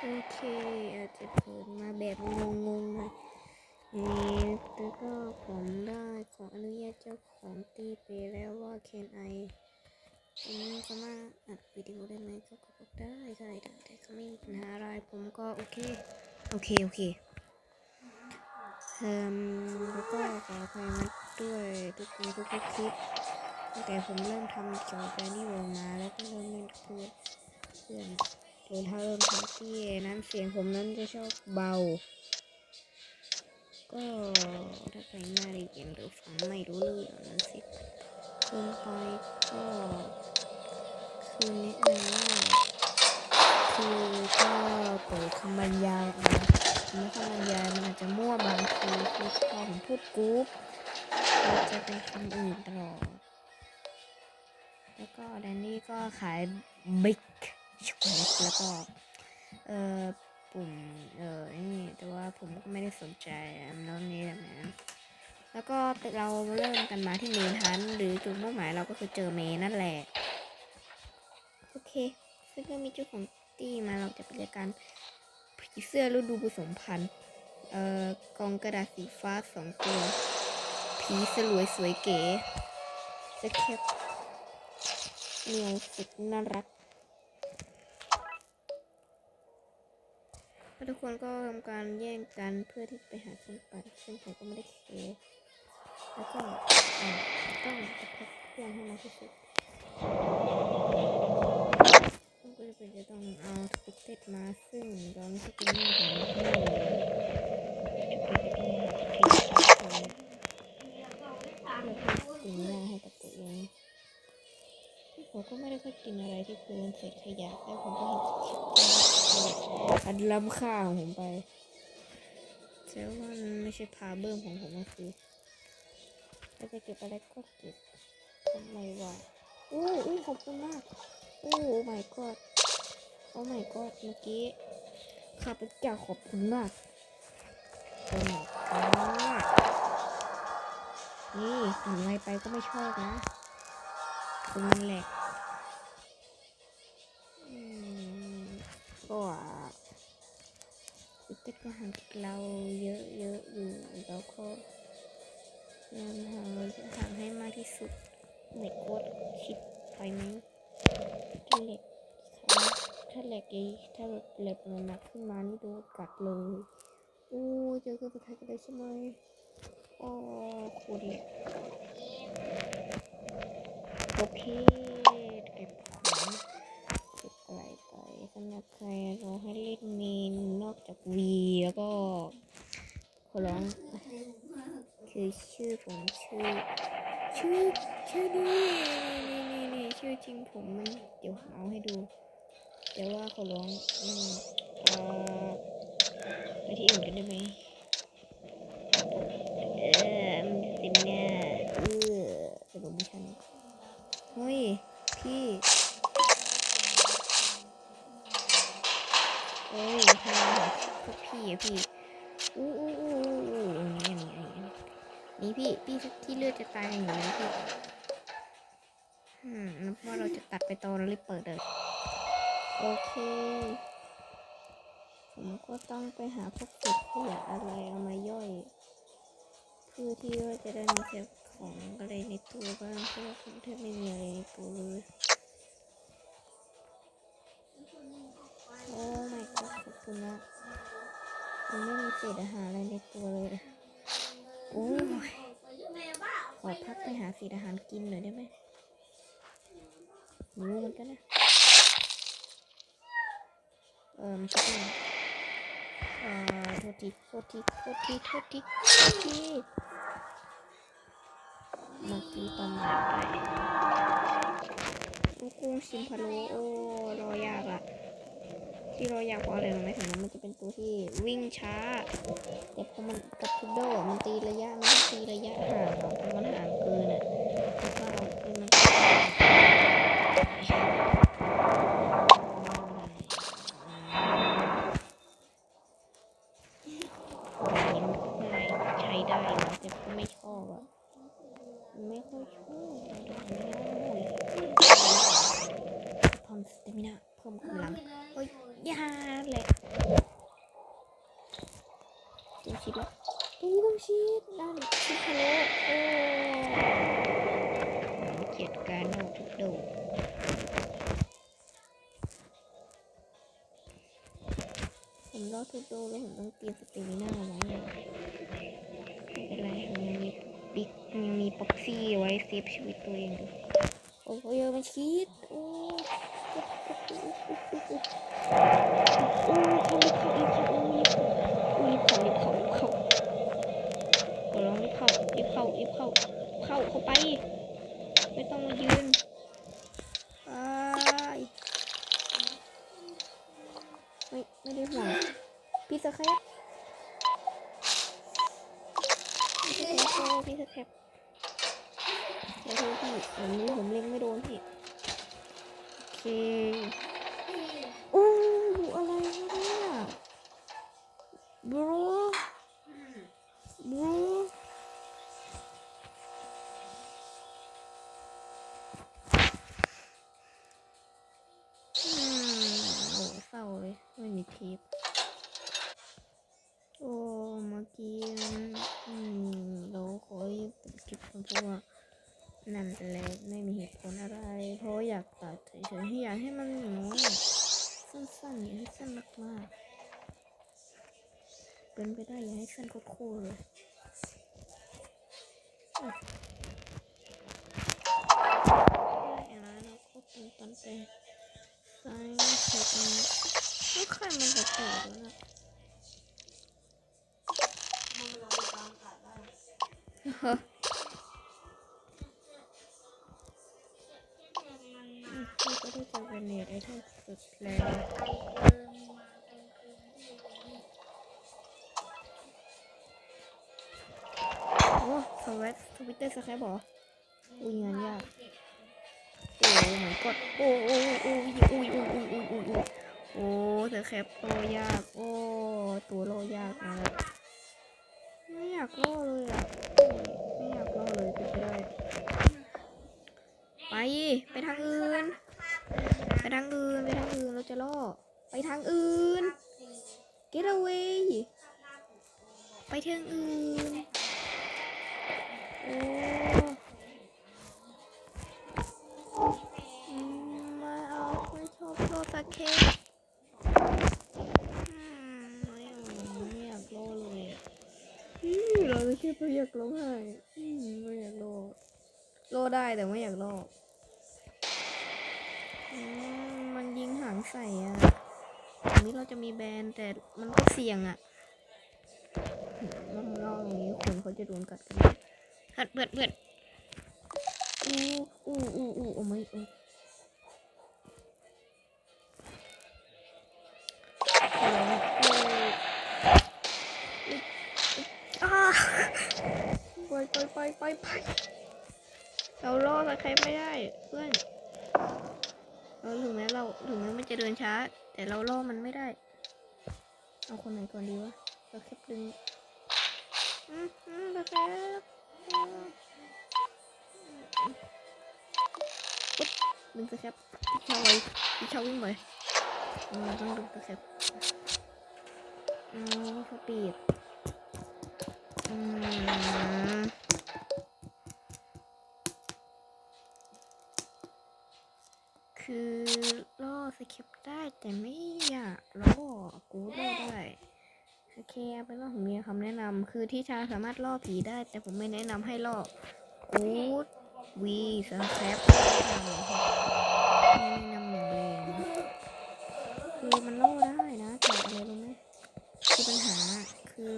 โอเคอาจจะเปิดมาแบบงงๆหน่อยนี่แต่ก็ผมได้ขออนุญาตเจ้าของตีไปแล้วว่า can I ผมสามารถอัดวิดีโอได้ไหมเขาก็บอกได้ได้ได้ได้เขาไม่มีปัญหาอะไรผมก็โอเค โอเค โอเคเอ่มแล้วก็ขออภัยมาด้วยทุกคนทุกคลิปตั้งแต่ผมเริ่มทำเกี่ยวกับแบรนด์นี่วงมาแล้วก็เริ่มเล่นเพื่อนเพื่อน โดยถ้าเริ่มทำที่นั้นเสียงผมนั้นจะชอบเบา ก็ถ้าใครไม่ได้ยินหรือฟังไม่รู้เรื่องนั้นสิเกินไปก็คือแนะนำว่าคือก็เปิดคำบรรยายเอาเมื่อคำบรรยายมันอาจจะมั่วบางทีคือพอผมพูดกรุ๊ปมันจะเป็นคำอื่นตลอดแล้วก็แดนนี่ก็ขายบิ๊ก ช็อกโกแลตแล้วก็เอ่อปุ่มเอ่อนี่แต่ว่าผมก็ไม่ได้สนใจแล้วนี้แบบนั้นแล้วก็เราเริ่มกันมาที่เมนฮันหรือจุดมุ่งหมายเราก็คือเจอเมนนั่นแหละ โอเค ซึ่งก็มีเจ้าของตี้มาเราจะเป็นการผีเสื้อฤดูผสมพันธุ์เอ่อกองกระดาษสีฟ้าสองตัว ผีสลวยสวยเก๋สแคปเหนียวสุดน่ารัก แล้วทุกคนก็ทำการแย่งกันเพื่อที่จะไปหาเครื่อปั่นซึ่งผมก็ไม่ได้เคแล้วก็ต้องจะพบเพื่อนให้มากที่สุดก็จะเป็นจะต้องเอาทุกเซตมาซึ่งเราไม่ใช่กินนี่ของเราไม่เลยเรากินหน้าให้กับตัวเองผมก็ไม่ได้ค่อยกินอะไรที่เป็นเศษขยะแล้วผมก็เห็น อันล้ำค่าของผมไปแต่ว่ามันไม่ใช่พาเบิ้มของผมก็คือเราจะเก็บอะไรก็เก็บทำไมวะอู้อู้ขอบคุณมากอู้ my god โอ้ my god เมื่อกี้ข้าพเจ้าขอบคุณมากโอ้ my god นี่ถึงไวไปก็ไม่ชอบนะคือมันแหลกอืมก็ คุณเต้ก็ห่างเราเยอะเยอะอยู่แล้วก็พยายามหางเราจะห่าให้มากที่สุดเหล็กโคตรคิดไปไหมถ้าเหล็กถ้าเหล็กอีถ้าแบบเหล็กมันหนักขึ้นมานี่ดนกัดเลยอู้เจอเครื่องประทัดกันเลยใช่ไหมโอ้คุณเหล็กโอเคเก็บของเก็บอะไรไป สำหรับใครรอให้เล่นเมนนอกจากวีแล้วก็ขอร้องคือชื่อผมชื่อ ชื่อชื่อนี่นี่นี่นี่ชื่อจริงผมมันเดี๋ยวผมเอาให้ดูแต่ว่าขอร้องอืมเอ่อไปที่อื่นกันได้ไหมเออมันเต็มเนี่ยเออสรุปไม่ใช่เฮ้ยพี่ เฮ้ยทำไมพวกพี่อะพี่อู้อู้อู้อู้อู้นี่นี่นี่นี่พี่พี่ที่เลือดจะตายกันอยู่แล้วพี่อืมแล้วเพราะว่าเราจะตัดไปตอนเรารีบเปิดเลยโอเคผมก็ต้องไปหาพวกเศษขยะอะไรเอามาย่อยเพื่อที่ว่าจะได้มีเศษของอะไรในตัวบ้างเพราะว่าผมแทบไม่มีอะไรในตัวเลย คุณนะผมไม่มีเศษอาหารอะไรในตัวเลยโอ้ยขอพักไปหาเศษอาหารกินหน่อยได้ไหมหิวเหมือนกันนะเออมันจะเป็นอ่อโทษทีโทษทีโทษทีโทษทีโทษทีเมื่อกี้ประมาณไปลูกกุ้งชิมพะโลโอ้รอยากอะ ที่เราอยากเอาอะไรรู้ไหมถึงมันจะเป็นตัวที่วิ่งช้า แต่พอมันกับพุดโดมันตีระยะมันตีระยะห่างเพราะมันห่างเกินอะแล้วก็เราคือมัน ยาแหละต้องชิดแล้วตรงนี้ต้องชิดด้านชิดทะลุโอ้เกียดการโดดทุกโดดผมรอดทุกโดแล้วผมต้องเตรียมสเตมิน่าไว้ไม่เป็นไรผมยังมีบิ๊กยังมีพ็อกซี่ไว้เซฟชีวิตตัวเองอยู่โอ้ยมันชิดโอ้ สแครปพี่สแครปโอ้พี่สครปเดี๋ยวพี่ผมนี้ผมเล็งไม่โดนพี่ โอเคอ้อยู่อะไรเนี่ย bro bro อืมโอ้เศร้าเลยไม่มีเทป สั้นอย่าให้สั้นมากๆเป็นไปได้อย่าให้สั้นโคตรเลยอะได้แล้วเตอนไปซ้ายเช็คอันนี้แล้วใครมันจะเปิดแล้วนะฮะ สุดแรงโอ้ทวิตทวิตเตอร์สแครบหรออุ้ยงานยากโอ้เหมือนกดโอ้โอ้โอ้ยอุ้ยอุ้ยอุ้ยอุ้ยอุ้ยโอ้เธอแคปโลยาก โอ้ตัวโลยากนะไม่อยากโลเลยอะไม่อยากโลเลยไปได้ ไป ไปทางอื่น ไปทางอื่น ไปทางอื่น เราจะล่อ ไปทางอื่น get away ไปทางอื่น โอ้มไม่เอาไม่ชอบโลตะเค็บอืมไม่เอาไม่อยากโลเลยอะอืมเราตะเค็บไม่อยากร้องห้ไม่อยากโลโลได้แต่ไม่อยากโลอื มันยิงหางใส่อะอันนี้เราจะมีแบรนด์แต่มันก็เสี่ยงอะมันล่าอย่างนี้คนเขาจะโดนกัดกันเบิดเบิดเบิดอู้อู้อู้อู้โอ้ไม่โอ้ไปไปไปไปไปเราล่อใครไม่ได้เพื่อน เราถึงแม้เราถึงแม้มันจะเดินช้า แต่เราล่อมันไม่ได้ เอาคนไหนก่อนดีวะเราแคบดึงอืมอืมเราแคบอืมปุ๊บดึงสแคปพี่ชาวไว้พี่ชาววิ่งไปอืมต้องดึงสแคปเอาสปีดอืม คือล่อสคริปได้แต่ไม่อยากล่อกูล่อได้โอเคเอาเป็นว่าผมมีคำแนะนำคือที่ชาสามารถล่อผีได้ แต่ผมไม่แนะนำให้ล่อกูดวีสแครปไม่แนะนำอย่างแรงคือมันล่อได้นะแต่อะไรรู้ไหมคือปัญหาคือ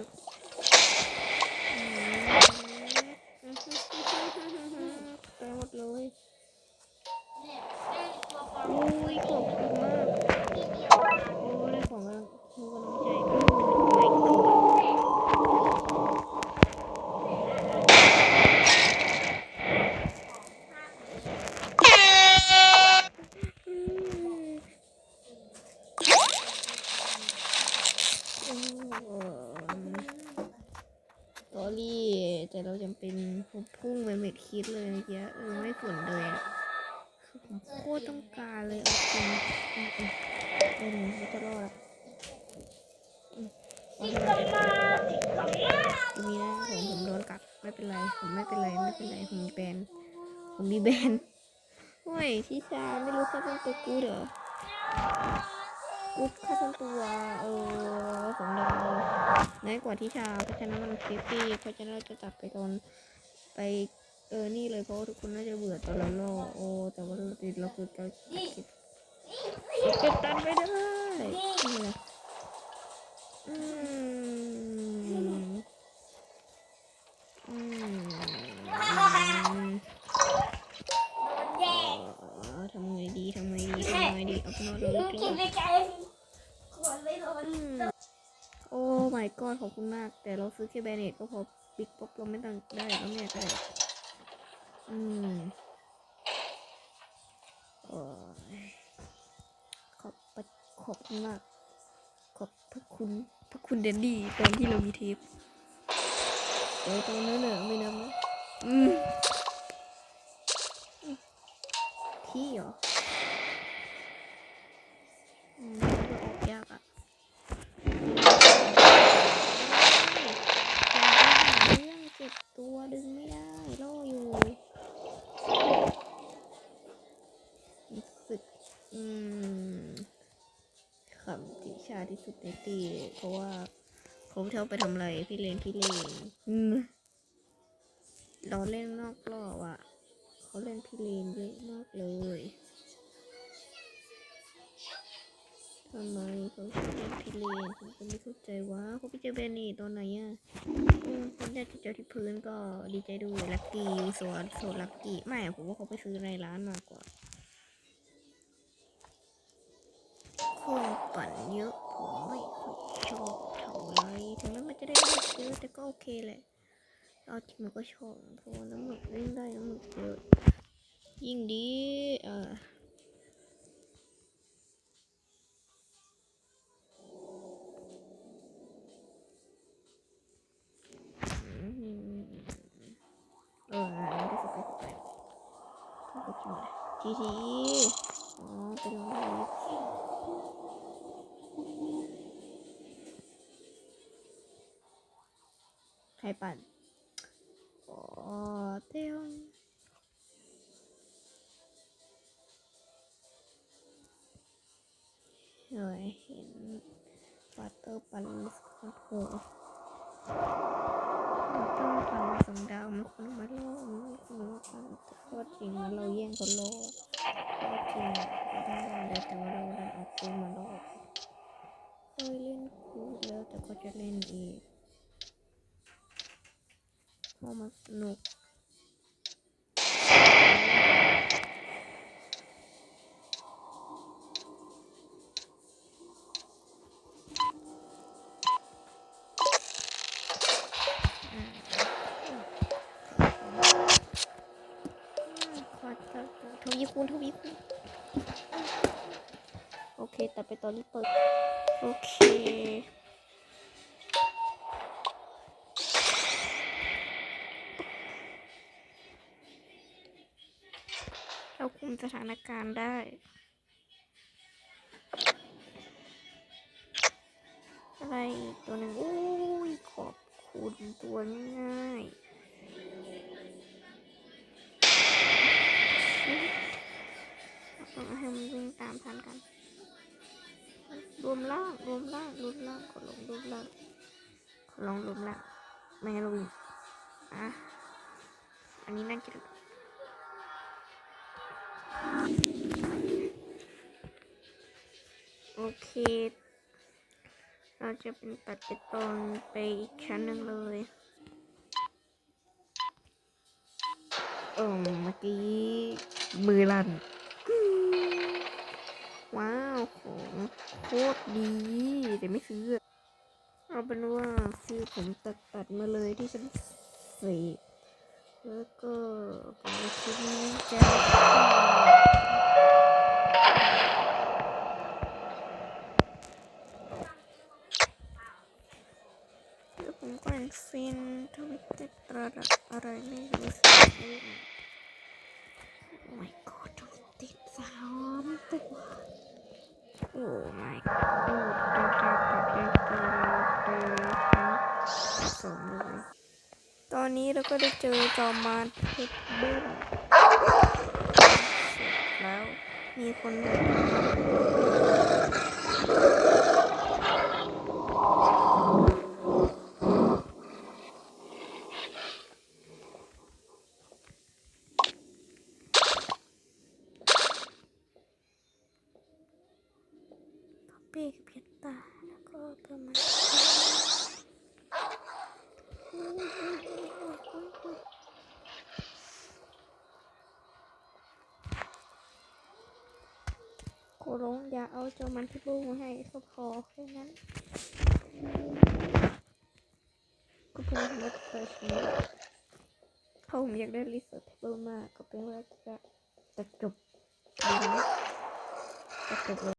ไปหมดเลย ยขอบคุณมากโอ้ได้ของกำลังคือกำลังใจก็ไม่กดสอรี่แต่เราจำเป็นผมพุ่งไปเม็ดคิดเลยเมื่อกี้เออไม่สนเลยอะคือผมโคตรต้องการ เออไม่จะรอดละอืมเอาเถอะมีนะผมผมโดนกัดไม่เป็นไร ผมไม่เป็นไรไม่เป็นไรผมมีแบนผมมีแบนโอ้ยทิชาไม่รู้เขาเป็นตัวกูเหรอกูฆ่าทั้งตัวเออสองดาวน้อยกว่าทิชาเพราะฉะนั้นมันเซฟตี้เพราะฉะนั้นเราจะตัดไปตอนไปเออนี่เลยเพราะว่าทุกคนน่าจะเบื่อตอนเราล่อโอ้แต่ว่าเราติดเราคือการตัดคลิป เก็บตันไม่ได้นี่เลยอืมอืมเอ่อทำไงดีทำไงดีทำไงดีเอาไปนอนเลยกินไปไกลขวดไม่โดนอืมโอ้ my god ขอบคุณมาก แต่เราซื้อแค่แบนเนตก็พอบิ๊กป๊อปเราไม่ต้องได้แล้วเนี่ยก็ได้อืมโอ้ยขอ ขอบคุณมาก ขอบพระคุณพระคุณเดนดี้ตอนที่เรามีเทปแต่ตอนนั้นเนอะไม่นับนะอืมที่เหรออื ชาที่สุดในตีเพราะว่าเขาเที่ยวไปทำอะไรพี่เลนพี่เลนอืมเราเล่นนอกรอบอะเขาเล่นพี่เลนเยอะมากเลยทำไมเขาเล่นพี่เลนผมก็ไม่เข้าใจว่าเขาไปเจอแบรนี่ตอนไหนอะอืมคนแรกที่เจอที่พื้นก็ดีใจด้วยลักกี้สวนโซนลักกี้ไม่อะผมว่าเขาไปซื้อในร้านมากกว่า เยอะ ผมไม่ชอบเท่าไรถึงแม้มันจะได้หนักเยอะแต่ก็โอเคแหละเอาจริงมันก็ชอบเพราะน้ำหนักยิ่งได้น้ำหนักเยอะยิ่งดีเอออืมเออไม่ได้สเปคไปต้องกดชิมเลยทีทีอ๋อเป็นรองเท้า ใครปั่นอ๋อเต้งเฮ้ยเห็นปัตเตอร์ปั่นโอ้โหปัตเตอร์ปั่นสองดาวมันคนมาโล่อมันคนมาปั่นแต่ก็จริงมันเราแย่งเขาล่อก็จริงเราได้ได้แต่ว่าเราดันเอาปืนมาโล่อเคยเล่นคูแล้วแต่ก็จะเล่นอีก เพรามันสนุกอ่าขอจะทวีคูณทวีคูณโอเค แต่ไปตอนนี้เปิด โอเค สถานการณ์ได้อะไรตัวหนึ่งอุ้ยขอบคุณตัวง่ายต้องให้มันวิ่งตามทันกัน รวมล่างรวมล่างรวมล่างขอลงรวมล่างขอลงรวมล่างไม่งั้นเราวิ่งอะอันนี้น่าจะ โอเค เราจะเป็นตัดไปตอนไปอีกชั้นหนึ่งเลยเออเมื่อกี้ มือลั่น ว้าว ของโคตรดี แต่ไม่ซื้อ เอาเป็นว่าซื้อผมตัดตัดมาเลยที่ฉันเสกแล้วก็ผมจะคิดนี้จะ เดี๋ยว ผมก็เห็นฟินทวิตเตอร์ตระดับอะไรไม่รู้สึกเลยโอ้ my god ทวิตติดสามตัวโอ้ my god เดินเดินเดินเดินเดินสองเลยก็ได้เจอจอมมารเพชรบุ้งแล้วมีคนโหวต เป้กับเพชรตาแล้วก็ประมาณโกลงอย่าเอาเจ้ามันที่บูมาให้ก็พอแค่นั้นก็เป็นธรรมดาเปิดนี้ถ้าผมอยากได้ลิสต์เทเบิลมากก็เป็นว่าจะจะจบจะจบเลย